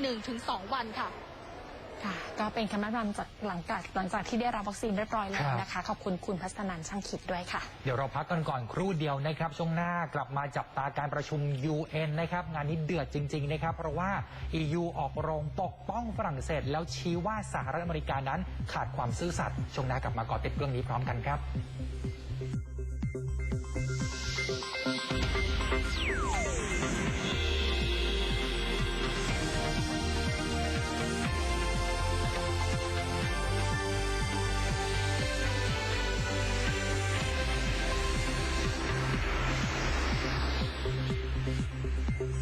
1-2 วันค่ะ ค่ะ ก็เป็นคำแนะนำจากหลังจากหลังจากที่ได้รับวัคซีนเรียบร้อยแล้วครับนะคะ ขอบคุณคุณพัฒนันช่างคิดด้วยค่ะ เดี๋ยวเราพักกันก่อนครู่เดียวนะครับ ช่วงหน้ากลับมาจับตาการประชุม UN นะครับ งานนี้เดือดจริง ๆ นะครับ เพราะว่า EU ออกโรงปกป้องฝรั่งเศส แล้วชี้ว่าสหรัฐอเมริกานั้นขาดความซื่อสัตย์ช่วงหน้ากลับมาเกาะติดเรื่องนี้พร้อมกันครับ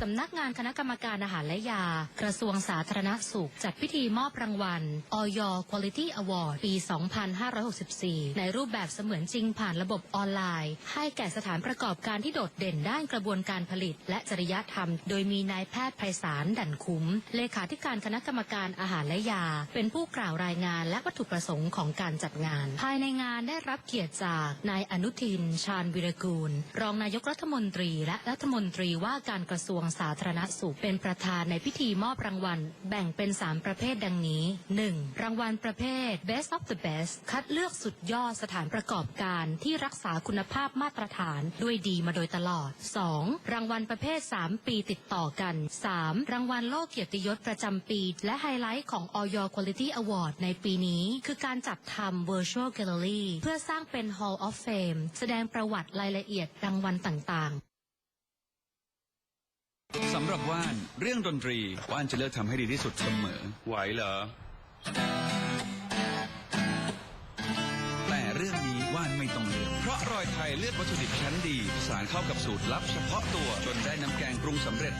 สำนักงานคณะกรรมการอาหารและยา กระทรวงสาธารณสุข จัดพิธีมอบรางวัล Oyo Quality Award ปี 2564 ในรูปแบบเสมือนจริงผ่านระบบออนไลน์ ให้แก่สถานประกอบการที่โดดเด่นด้านกระบวนการผลิต และจริยธรรม โดยมีนายแพทย์ไพศาลดั่นคุ้ม เลขาธิการคณะกรรมการอาหารและยา เป็นผู้กล่าวรายงานและวัตถุประสงค์ของการจัดงาน ภายในงานได้รับเกียรติจากนายอนุทิน ชาญวิรกูล รองนายกรัฐมนตรีและรัฐมนตรีว่าการกระทรวงสาธารณสุขเป็นประธานในพิธีมอบรางวัล แบ่งเป็น 3 ประเภทดังนี้ 1. รางวัลประเภท Best of the Best คัดเลือกสุดยอดสถานประกอบการที่รักษาคุณภาพมาตรฐานด้วยดีมาโดยตลอด 2. รางวัลประเภท 3 ปีติดต่อกัน 3. รางวัลโลกเกียรติยศประจำปี และไฮไลท์ของ Oyo Quality Award ในปีนี้ คือการจัดทำ Virtual Gallery เพื่อสร้างเป็น Hall of Fame แสดงประวัติรายละเอียดรางวัลต่างๆ สำหรับว่านเรื่องดนตรีว่านจะเลือกทำให้ดีที่สุดเสมอ ไหวเหรอ แต่เรื่องนี้ว่านไม่ต้องเลือกเพราะรอยไทยเลือกวัตถุดิบชั้นดี สารเข้ากับสูตรลับเฉพาะตัวจนได้น้ำแกงปรุงสำเร็จ